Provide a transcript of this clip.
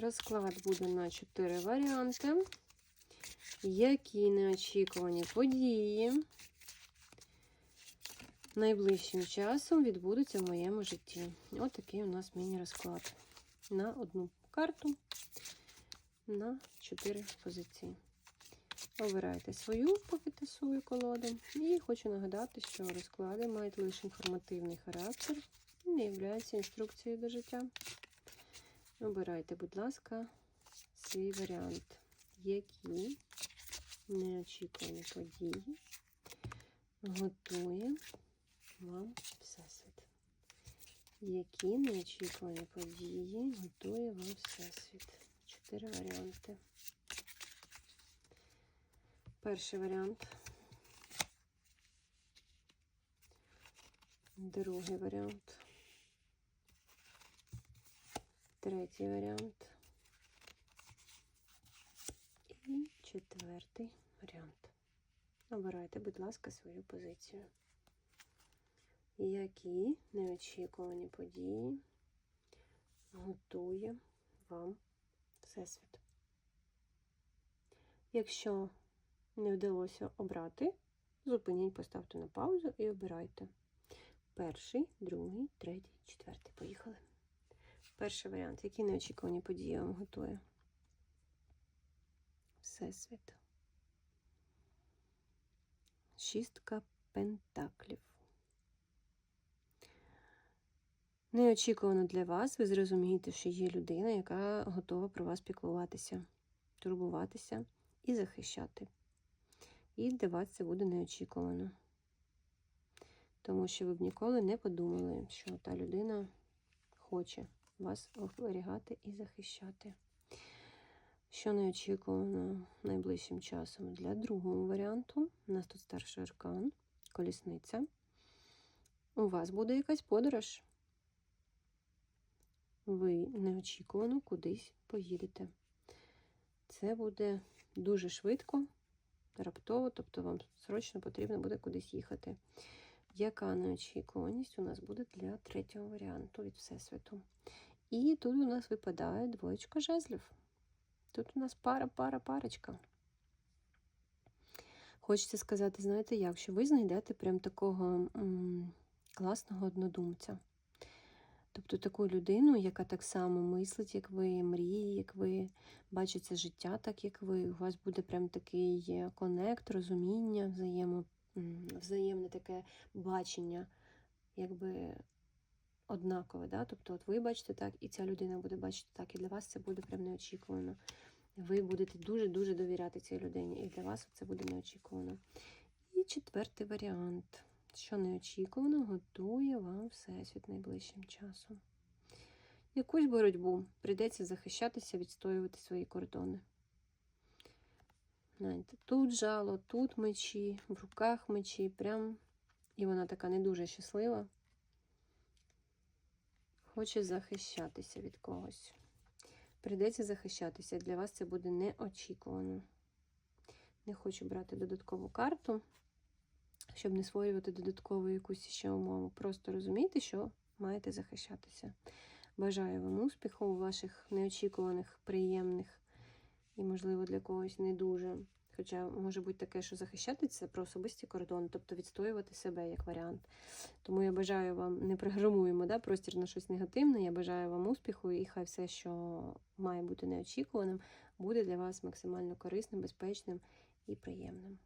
Розклад буде на 4 варіанти. Які неочікувані події найближчим часом відбудуться в моєму житті? Ось такий у нас міні-розклад. На одну карту на 4 позиції. Обирайте свою, поки тасую колоду. І хочу нагадати, що розклади мають лише інформативний характер і не являються інструкцією до життя. Обирайте, будь ласка, свій варіант. Які неочікувані події готує вам Всесвіт? Які неочікувані події готує вам Всесвіт? Чотири варіанти. Перший варіант. Другий варіант. Третій варіант. І четвертий варіант. Обирайте, будь ласка, свою позицію. Які неочікувані події готує вам Всесвіт? Якщо не вдалося обрати, зупиніть, поставте на паузу і обирайте. Перший, другий, третій, четвертий. Поїхали. Перший варіант. Які неочікувані події вам готує? Всесвіт. Шістка пентаклів. Неочікувано для вас, ви зрозумієте, що є людина, яка готова про вас піклуватися, турбуватися і захищати. І для це буде неочікувано. Тому що ви б ніколи не подумали, що та людина хоче вас оберігати і захищати. Що неочікувано найближчим часом для другого варіанту. У нас тут старший аркан, колісниця. У вас буде якась подорож. Ви неочікувано кудись поїдете. Це буде дуже швидко, раптово, тобто вам срочно потрібно буде кудись їхати. Яка неочікуваність у нас буде для третього варіанту від Всесвіту? І тут у нас випадає двоєчка жезлів. Тут у нас пара, пара, парочка. Хочеться сказати, знаєте, як, що ви знайдете прям такого м класного однодумця. Тобто таку людину, яка так само мислить, як ви, мріє, як ви, бачите життя, так як ви. У вас буде прям такий конект, розуміння, взаємо, взаємне таке бачення, якби однакове. Да? Тобто, от ви бачите так, і ця людина буде бачити так, і для вас це буде прям неочікувано. Ви будете дуже-дуже довіряти цій людині, і для вас це буде неочікувано. І четвертий варіант що неочікувано готує вам Всесвіт найближчим часом. Якусь боротьбу прийдеться захищатися, відстоювати свої кордони. Знаєте, Тут жало, тут мечі, в руках мечі, прям, і вона така не дуже щаслива. Хоче захищатися від когось. Прийдеться захищатися. Для вас це буде неочікувано. Не хочу брати додаткову карту щоб не створювати додаткову якусь ще умову. Просто розумійте, що маєте захищатися. Бажаю вам успіху у ваших неочікуваних, приємних і, можливо, для когось не дуже. Хоча може бути таке, що захищатися про особистий кордон, тобто відстоювати себе як варіант. Тому я бажаю вам, не програмуємо да, простір на щось негативне. Я бажаю вам успіху, і хай все, що має бути неочікуваним, буде для вас максимально корисним, безпечним і приємним.